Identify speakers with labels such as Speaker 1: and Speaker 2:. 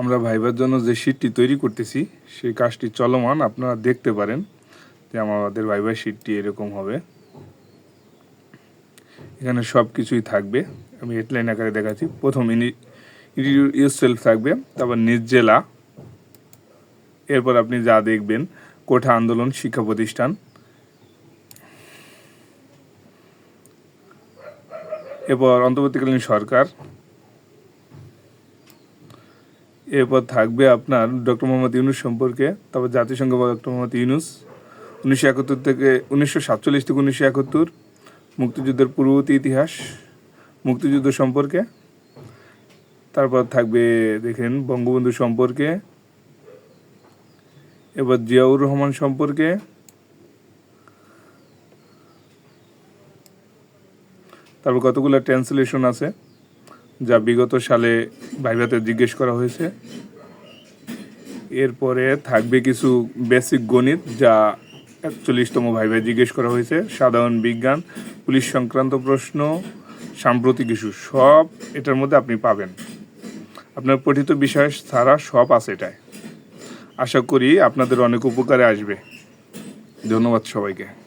Speaker 1: আমরা ভাইবার জন্য যে শীটটি তৈরি করতেছি, সেই কাজটি চলমান, আপনারা দেখতে পারেন যে আমাদের ভাইবার শীটটি এরকম হবে। এখানে সব কিছুই থাকবে। আমি হেডলাইন আকারে দেখাচ্ছি। প্রথম ইউর সেলফ থাকবে, তারপর নিজ জেলা এরপর আপনি যা দেখবেন, কোঠা আন্দোলন, শিক্ষা প্রতিষ্ঠান। এরপর অন্তর্বর্তীকালীন সরকার। এরপর থাকবে আপনার ডক্টর মোহাম্মদ ইউনুস সম্পর্কে, তারপর জাতিসংঘ বা ডক্টর মোহাম্মদ ইউনুস। উনিশশো একাত্তর থেকে উনিশশো সাতচল্লিশ থেকে উনিশশো একাত্তর, মুক্তিযুদ্ধের পূর্ববর্তী ইতিহাস, মুক্তিযুদ্ধ সম্পর্কে। তারপর থাকবে, দেখেন, বঙ্গবন্ধু সম্পর্কে। এবার জিয়াউর রহমান সম্পর্কে। তারপর কতগুলো ট্রান্সলেশন আছে? যা বিগত সালে ভাইভাতে জিজ্ঞেস করা হয়েছে। এরপরে থাকবে কিছু বেসিক গণিত যা একচল্লিশতম ভাইভায় জিজ্ঞেস করা হয়েছে। সাধারণ বিজ্ঞান, পুলিশ সংক্রান্ত প্রশ্ন, সাম্প্রতিক ইস্যু, সব এটার মধ্যে আপনি পাবেন। আপনার পঠিত বিষয় ছাড়া সব আছে এটায়। আশা করি আপনাদের অনেক উপকারে আসবে। ধন্যবাদ সবাইকে।